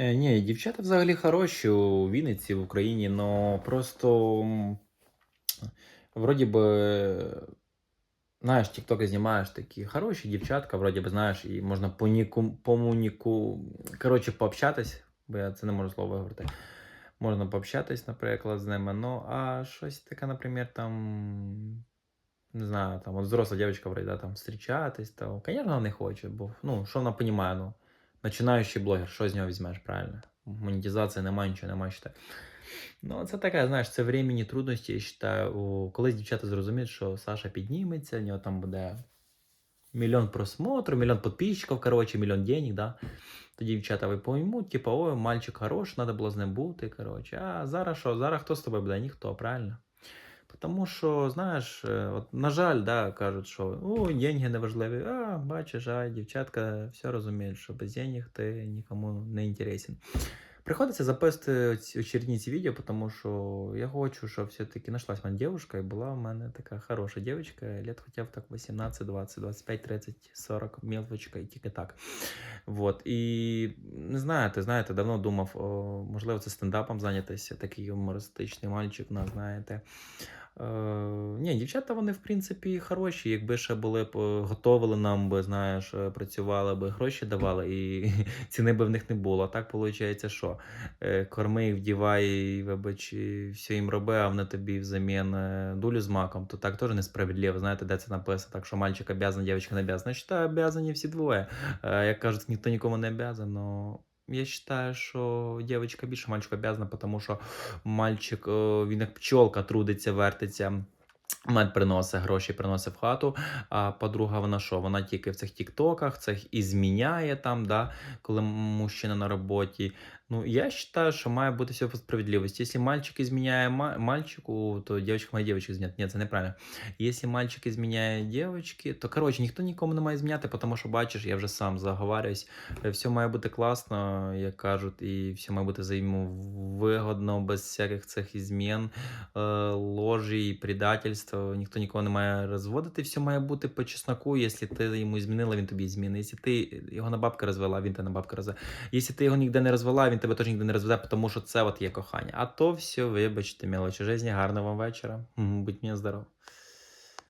Е, ні, дівчата взагалі хороші у Вінниці, в Україні, но просто вроді би, знаєш, тіктоки знімаєш такі хороші дівчатка, вроді би, знаєш, і можна поніку, помуніку, коротше, пообщатись, бо я це не можу слово говорити. Можна пообщатись, наприклад, з ними. Ну, а щось таке, наприклад, там. Не знаю, там, от взросла дівчинка вроде, да, там, зустрічатись, то, звісно, не хоче, бо, ну, що вона розуміє, ну, починаючий блогер, що з нього візьмеш, правильно? Монетизації немає, нічого немає, ще. Ну, це таке, знаєш, це временні трудності, я вважаю. Колись дівчата зрозуміють, що Саша підніметься, в нього там буде мільйон просмотрів, мільйон підписчиків, коротше, мільйон денег, да. Тоді дівчата ви поймуть, типу, ой, мальчик хороший, треба було з ним бути, коротше. А зараз що? Зараз хто з тобою буде? Ніхто, правильно? Тому що, знаєш, е, от, на жаль, да, кажуть, що о, деньги не важливі. А, бачиш, а дівчатка все розуміють, що без денег ти нікому не інтересен. Приходиться записувати очередні ці відео, тому що я хочу, щоб все-таки знайшлась в мене дівчинка, і була в мене така хороша дівчинка, лет хоча б так 18, 20, 25, 30, 40, мілочка і тільки так. Вот. І не знаю, ти знаєте, давно думав, о, можливо, це стендапом зайнятися, такий юмористичний мальчик, ну, знаєте. Е, ні, дівчата, вони, в принципі, хороші. Якби ще були б е, готовили нам би, знаєш, е, працювали би, гроші давали, і ціни би в них не було. Так виходить, що корми їх, вдівай, і, вибач, все їм роби, а вони тобі взамін дулю з маком, то так теж несправедливо. Знаєте, де це написано? Так що мальчик обязан, дівчинка не обязана. Вважаю, обязані всі двоє. Як кажуть, ніхто нікому не обязан, но я считаю, що дівчинка більше мальчику обязана, тому що мальчик, е, він як пчолка трудиться, вертиться. Мед приносить гроші, приносить в хату. А подруга, вона що? Вона тільки в цих тіктоках, цих і зміняє там, да, коли мужчина на роботі. Ну, я вважаю, що має бути все по справедливості. Якщо мальчик изменяє ма- мальчику, то дівчинка має дівчинку зміняти. Ні, це неправильно. Якщо мальчик изменяє дівчинки, то коротше, ніхто нікому не має зміняти, тому що бачиш, я вже сам заговарююсь. Е, Все має бути класно, як кажуть, і все має бути взаємовигодно, без всяких цих ізмін, е, ложі предательства. Ніхто нікого не має розводити. Все має бути по чесноку. Якщо ти йому змінила, він тобі змінить. Якщо ти його на бабка розвела, він тебе на бабка розвела. Якщо ти його ніде не розвела, він тебе теж ніде не розведе, тому що це от є кохання. А то все, вибачте, мелочі житті, Гарного вам вечора. Будь мені здоров.